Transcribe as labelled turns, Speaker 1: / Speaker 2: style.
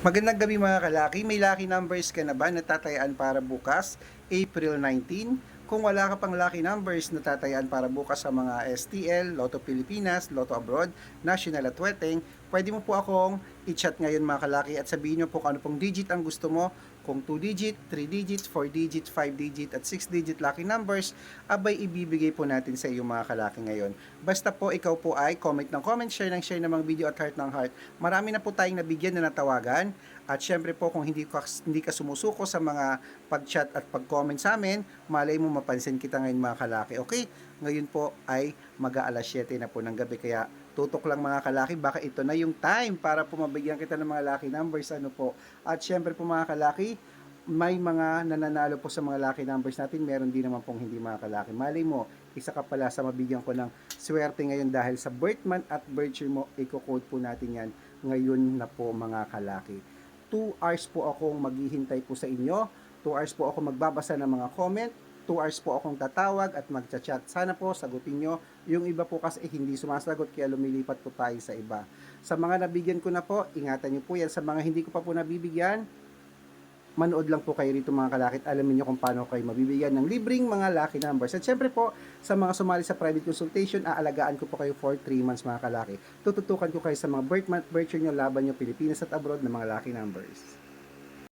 Speaker 1: Magandang gabi mga kalaki. May lucky numbers ka na ba na tatayaan para bukas, April 19? Kung wala ka pang lucky numbers na tatayaan para bukas sa mga STL, Lotto Pilipinas, Lotto Abroad, National at Weteng, pwede mo po akong i-chat ngayon mga kalaki at sabihin nyo po kung ano pong digit ang gusto mo. Kung 2 digit, 3 digits, 4 digit, 5 digit at 6 digit lucky numbers, abay ibibigay po natin sa iyo mga kalaki ngayon. Basta po ikaw po ay comment ng comment, share ng share ng mga video at heart ng heart. Marami na po tayong nabigyan na natawagan. At syempre po kung hindi ka, hindi ka sumusuko sa mga pag-chat at pag-comment sa amin, malay mo mapansin kita ngayon mga kalaki. Okay? Ngayon po ay mag-aalas 7 na po ng gabi kaya tutok lang mga kalaki, baka ito na yung time para po mabigyan kita ng mga lucky numbers ano po. At syempre po mga kalaki, may mga nananalo po sa mga lucky numbers natin, meron din naman pong hindi mga kalaki. Malay mo, isa ka pala sa mabigyan ko ng swerte ngayon dahil sa birth month at birth year mo, i-code po natin yan ngayon na po mga kalaki. 2 hours po akong maghihintay po sa inyo. 2 hours po ako magbabasa ng mga comment. 2 hours po akong tatawag at magchat-chat. Sana po sagutin nyo. Yung iba po kasi hindi sumasagot kaya lumilipat po tayo sa iba. Sa mga nabigyan ko na po, ingatan nyo po yan. Sa mga hindi ko pa po nabibigyan, manood lang po kayo rito mga kalakit. Alamin nyo kung paano kayo mabibigyan ng libreng mga lucky numbers. At syempre po, sa mga sumali sa private consultation, aalagaan ko po kayo for 3 months mga kalaki. Tututukan ko kayo sa mga birth month, birth year nyo, laban nyo, Pilipinas at abroad ng mga lucky numbers.